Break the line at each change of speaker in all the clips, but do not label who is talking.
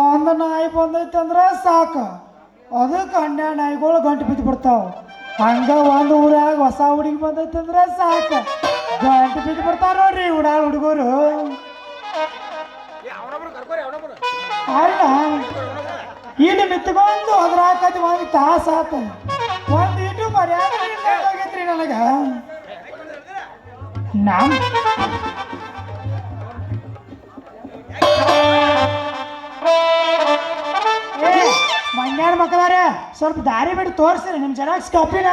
ಒಂದು ನಾಯಿ ಬಂದೈತೆ ಅಂದ್ರೆ ಸಾಕು. ಅದಕ್ಕೆ ಹನ್ನೆರಡು ನಾಯಿಗಳು ಗಂಟು ಬಿದ್ದು ಬಿಡ್ತಾವೆ. ಹಂಗ ಒಂದು ಊರಾಗ ಹೊಸ ಹುಡುಗಿ ಬಂದೈತೆ ಅಂದ್ರೆ ಸಾಕು. ಗಂಟು ಬಿದ್ದು ಬಿಡ್ತಾವ ನೋಡ್ರಿ ಉಡಾಳ ಹುಡುಗರು. ಅಲ್ಲ ಇಲ್ಲಿ ಮಿತ್ಕೊಂಡು ಅದ್ರಾಕತಿ ಒಂದು ತಾಸು ಆತ. ಒಂದು ಇಟ್ಟು ಮರ್ಯಾದೆ ಹೋಗೈತ್ರಿ ನನಗೆ. ಸ್ವಲ್ಪ ದಾರಿ ಬಿಟ್ಟು ತೋರಿಸ್ರಿ ನಿಮ್ ಜೆರಾಕ್ಸ್ ಕಾಪಿನ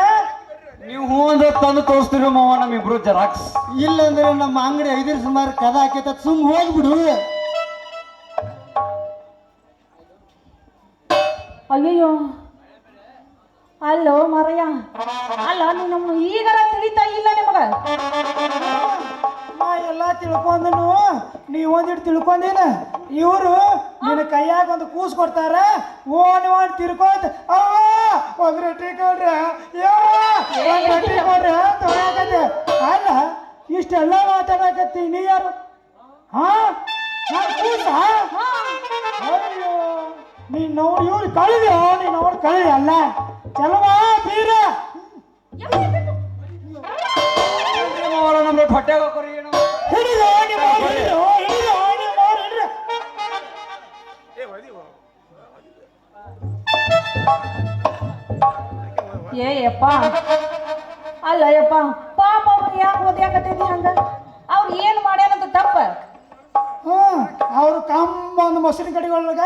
ನೀವು ಹೂ ಅಂದ್ರೆ ತಂದು ತೋರಿಸ್ತೀರಿ ಮಾವ ನಮ್ಮಿಬ್ರು ಜೆರಾಕ್ಸ್
ಇಲ್ಲಂದ್ರೆ ನಮ್ಮ ಅಂಗಡಿ ಐದಿನ ಸುಮಾರು ಕದ ಹಾಕೈತ ಸುಮ್ ಹೋಗ್ಬಿಡು.
ಅಯ್ಯಯ್ಯೋ. ಅಲ್ಲೋ ಮರಯ್ಯ. ಅಲ್ಲ ನೀನು ಈಗರ ತಿಳಿತಾ ಇಲ್ಲ ನಿಮಗ.
ನಾ ಎಲ್ಲ ತಿಳ್ಕೊಂಡನು ನೀ ಒಂದಿಟ್ಟು ತಿಳ್ಕೊಂಡೇನ. ಇವರು ನಿನ್ನ ಕೈಯಾಗ ಒಂದು ಕೂಸ್ ಕೊಡ್ತಾರ ಓನ್ ಓನ್ ತಿರ್ಕೋತ ಒಂದ್ ರೊಟ್ಟಿ ಕೊಡ್ರೆ ಅಲ್ಲ, ಇಷ್ಟೆಲ್ಲ ಮಾತಾಡಕತ್ತಿ ನೀ ಯಾರು? ಹಾ? ಕೂಸ ಅಯ್ಯೋ ನೀನ್ ನೋಡಿ ಇವ್ರು ಕಳಿದ್ಯೋ ನೀನ್ ನೋಡಿ ಕಳಿ ಅಲ್ಲ. ಚಲವಾ
ತೀರ. ನಮ್ಮ ಹೊಟ್ಟೆಗೆ
ಅವ್ರು ಹಿಡಿದು
ಏ ಯಪ್ಪ. ಅಲ್ಲ ಯಪ್ಪ. ಪಾಪ ಅವ್ರು ಯಾಕೆ ಓದ್ಯಾಕತ್ತಿದ್ದಿ ಹಂಗ? ಅವ್ರು ಏನು ಮಾಡ್ಯಾನಂತ ತಪ್ಪ?
ಹ್ಞೂ ಅವರು ಕಂಬ ಒಂದು ಮೊಸರು ಕಡಿಗೊಳಗ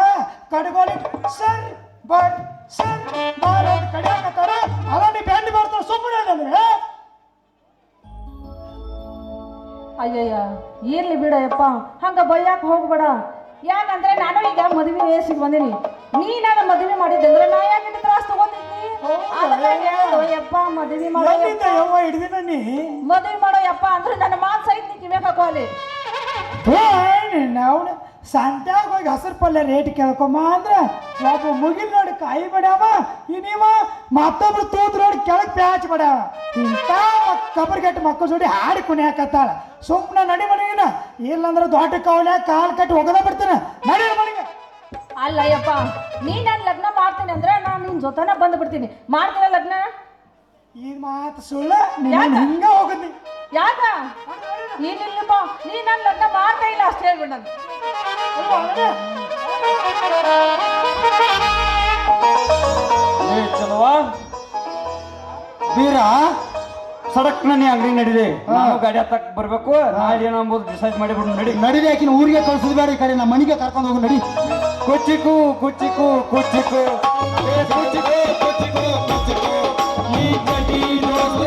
ಕಡಿಗೋಳಿ ಸರ್ ಬರ್ ಸರ್ ಬಾರ್ ಅಂತ ಕಡಿಯಾಕತ್ತಾರ. ಅಲ್ಲ ಬೆಂಡ್ ಬರ್ತಾರ ಸುಮ್ಮನೆ ಅಂದ್ರೆ
ಅಯ್ಯಯ್ಯ ಇರ್ಲಿ ಬಿಡ ಯಪ್ಪ. ಹಂಗ ಬೈಯಾಕ ಹೋಗ್ಬೇಡ. ಯಾಕಂದ್ರೆ ನಾನು ಈಗ ಮದುವೆ ವಯಸ್ಸಿಗೆ ಬಂದೀನಿ. ನೀ ನನ್ನ ಮದುವೆ ಮಾಡಿದ್ದಂದ್ರೆ ನಾ ಯಾಕೆ ತ್ರಾಸ ಹೇಳೋದು ಯಪ್ಪ ಮದುವೆ ಮಾಡೋ ಮದುವೆ ಮಾಡೋ ಯಪ್ಪ ಅಂದ್ರೆ ನನ್ನ ಮಾತು ಸಹಿತ ಕಿವ್ಯಾಕ ಹಾಕೋಲಿ
ನಾವು ಸಂತ್ಯಾಗ ಹೋಗಿ ಹಸಿರು ಪಲ್ಯ ರೇಟ್ ಕೇಳ್ಕೊಂಬ ಅಂದ್ರೆ ಒಬ್ಬ ಮುಗಿಲ್ ನೋಡಿ ಕಾಯಿ ಬಿಡ್ಯಾವ ಇನ್ನೀವ ಮತ್ತೊಬ್ರು ತೂತ್ ನೋಡಿ ಕೆಳಗೆ ಪ್ಯಾಚ್ ಬಡ್ಯಾವ. ಇಂಥ ಕಬರ್ಗೆಟ್ಟು ಮಕ್ಕಳು ಜೋಡಿ ಹಾಡಿ ಕುಣಿಯಾಕತ್ತಾಳ. ಸುಮ್ಮನೆ ನಡಿ ಮನೆಗಿನ ಇಲ್ಲಂದ್ರೆ ದೊಡ್ಡ ಕವಲ್ಯಾಗ ಕಾಲ್ ಕಟ್ಟಿ ಹೋಗದ ಬಿಡ್ತಾನೆ. ನಡಿ ಮನೆಗೆ.
ಅಲ್ಲಯ್ಯಪ್ಪ ಯಪ್ಪ ನೀ ನಾನು ಲಗ್ನ ಮಾಡ್ತೀನಿ ಅಂದ್ರೆ ನಾನು ನಿನ್ ಜೊತೆನ ಬಂದು ಬಿಡ್ತೀನಿ. ಮಾಡ್ತೀನ ಲಗ್ನ?
ಈ ಮಾತು ಸುಳ್ಳ? ಹಿಂಗ ಹೋಗದಿ
ಯಾಕ? ಏನಿಲ್ಲಪ್ಪ ನೀ ನನ್ನ ಲಗ್ನ ಮಾಡ್ತಾ ಇಲ್ಲ ಅಷ್ಟು ಹೇಳ್ಬಿಡ ನಾನು.
ಏ ಚಲವಾ
ಬೀರ
ಸಡಕ್ ನೀ ಅಂಗಡಿ ನಡಿದೆ ನಾನು ಗಾಡಿ ಹತ್ತಕ್ ಬರ್ಬೇಕು ನಾಳೆ ಏನಂಬುದು ಡಿಸೈಡ್ ಮಾಡಿಬಿಡು ನಡಿ.
ನಡಿದೆ ಆಕಿನ ಊರಿಗೆ ಕಳ್ಸೋದು ಬೇಡ ಈ ಕಡೆ ನಮ್ಮ ಮನೆಗೆ ಕರ್ಕೊಂಡು ಹೋಗು ನಡಿ.
ಕುಚ್ಚಿಕು ಕುಚ್ಚಿಕು ಕುಚ್ಚಿಕು. ಏ ಕುಚ್ಚಿಕು ಕುಚ್ಚಿಕು ಕುಚ್ಚಿಕು. ಈ ಗಡಿ ದೋಸ್ತ